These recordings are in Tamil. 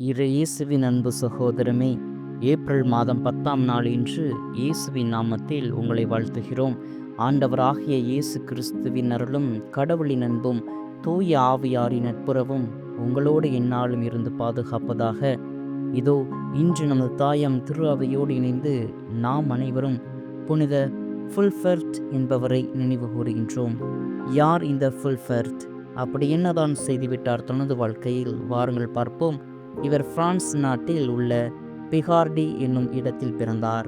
இயேசுவின் அன்பு சகோதரமே ஏப்ரல் மாதம் பத்தாம் நாள் இன்று இயேசுவின் நாமத்தில் உங்களை வாழ்த்துகிறோம். ஆண்டவராகிய இயேசு கிறிஸ்துவின் அருளும் கடவுளின் அன்பும் தூய ஆவியாரின் நட்புறவும் உங்களோடு எந்நாளும் இருந்து பாதுகாப்பதாக. இதோ இன்று நமது தாயம் திரு அவையோடு இணைந்து நாம் அனைவரும் புனித ஃபுல்ஃபர்ட் என்பவரை நினைவு கூறுகின்றோம். யார் இந்த ஃபுல்ஃபர்ட் அப்படி என்னதான் செய்துவிட்டார் தனது வாழ்க்கையில்? வாருங்கள் பார்ப்போம். இவர் பிரான்ஸ் நாட்டில் உள்ள பிகார்டி என்னும் இடத்தில் பிறந்தார்.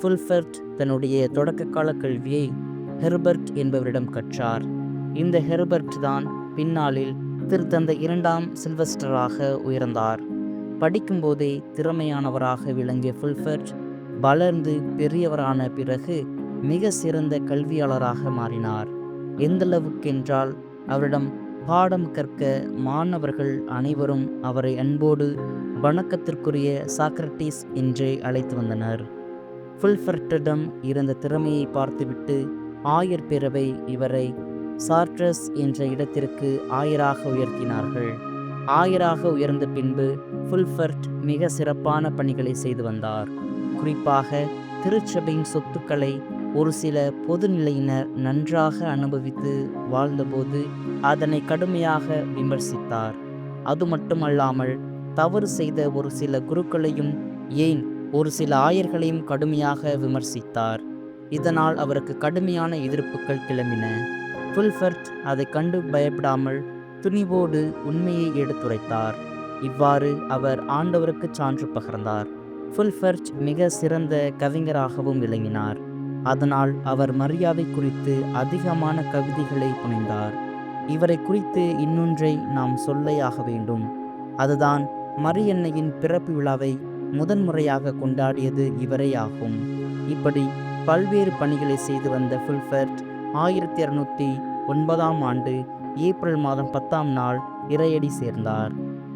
ஃபுல்ஃபர்ட் தன்னுடைய தொடக்ககால கல்வியை ஹெர்பர்ட் என்பவரிடம் கற்றார். இந்த ஹெர்பர்ட் தான் பின்னாளில் திருத்தந்தை இரண்டாம் சில்வஸ்டராக உயர்ந்தார். படிக்கும்போதே திறமையானவராக விளங்கிய ஃபுல்ஃபர்ட் வளர்ந்து பெரியவரான பிறகு மிக சிறந்த கல்வியாளராக மாறினார். எந்தளவுக்கென்றால் அவரிடம் பாடம் கற்க மாணவர்கள் அனைவரும் அவரை அன்போடு வணக்கத்திற்குரிய சாக்ரட்டிஸ் என்றே அழைத்து வந்தனர். ஃபுல்ஃபர்ட்டிடம் இருந்த திறமையை பார்த்துவிட்டு ஆயர் பேரவை இவரை சார்ட்ரஸ் என்ற இடத்திற்கு ஆயராக உயர்த்தினார்கள். ஆயராக உயர்ந்த பின்பு ஃபுல்ஃபர்ட் மிக சிறப்பான பணிகளை செய்து வந்தார். குறிப்பாக திருச்சபையின் சொத்துக்களை ஒரு சில பொதுநிலையினர் நன்றாக அனுபவித்து வாழ்ந்தபோது அதனை கடுமையாக விமர்சித்தார். அது மட்டுமல்லாமல் தவறு செய்த ஒரு சில குருக்களையும் ஏன் ஒரு சில ஆயர்களையும் கடுமையாக விமர்சித்தார். இதனால் அவருக்கு கடுமையான எதிர்ப்புகள் கிளம்பின. ஃபுல்ஃபர்ட் அதை கண்டு பயப்படாமல் துணிவோடு உண்மையை எடுத்துரைத்தார். இவ்வாறு அவர் ஆண்டவருக்கு சான்று பகர்ந்தார். ஃபுல்ஃபர்ட் மிக சிறந்த கவிஞராகவும் விளங்கினார். அதனால் அவர் மரியாதை குறித்து அதிகமான கவிதைகளை புனைந்தார். இவரை குறித்து இன்னொன்றை நாம் சொல்லையாக வேண்டும். அதுதான் மரியன்னையின் பிறப்பு விழாவை முதன்முறையாக கொண்டாடியது இவரே ஆகும். இப்படி பல்வேறு பணிகளை செய்து வந்த ஃபில்ஃபர்ட் ஆயிரத்தி இரநூத்தி ஒன்பதாம் ஆண்டு ஏப்ரல் மாதம் பத்தாம் நாள் இறையடி சேர்ந்தார்.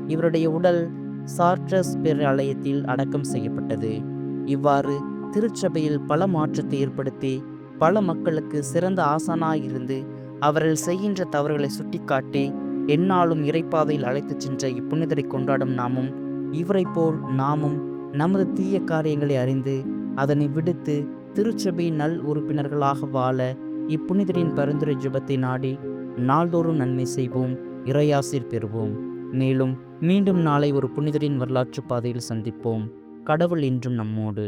இவருடைய உடல் சார்ட்ரஸ் பேராலயத்தில் அடக்கம் செய்யப்பட்டது. இவ்வாறு திருச்சபையில் பல மாற்றத்தை ஏற்படுத்தி பல மக்களுக்கு சிறந்த ஆசானாயிருந்து அவர்கள் செய்கின்ற தவறுகளை சுட்டிக்காட்டி எந்நாளும் இறைப்பாதையில் அழைத்துச் சென்ற இப்புனிதரை கொண்டாடும் நாமும் இவரைப் போல் நாமும் நமது தீய காரியங்களை அறிந்து அதனை விடுத்து திருச்சபையின் நல் உறுப்பினர்களாக வாழ இப்புனிதரின் பரிந்துரை ஜபத்தை நாடி நாள்தோறும் நன்மை செய்வோம் இறையாசிர் பெறுவோம். மேலும் மீண்டும் நாளை ஒரு புனிதரின் வரலாற்று பாதையில் சந்திப்போம். கடவுள் இன்றும் நம்மோடு.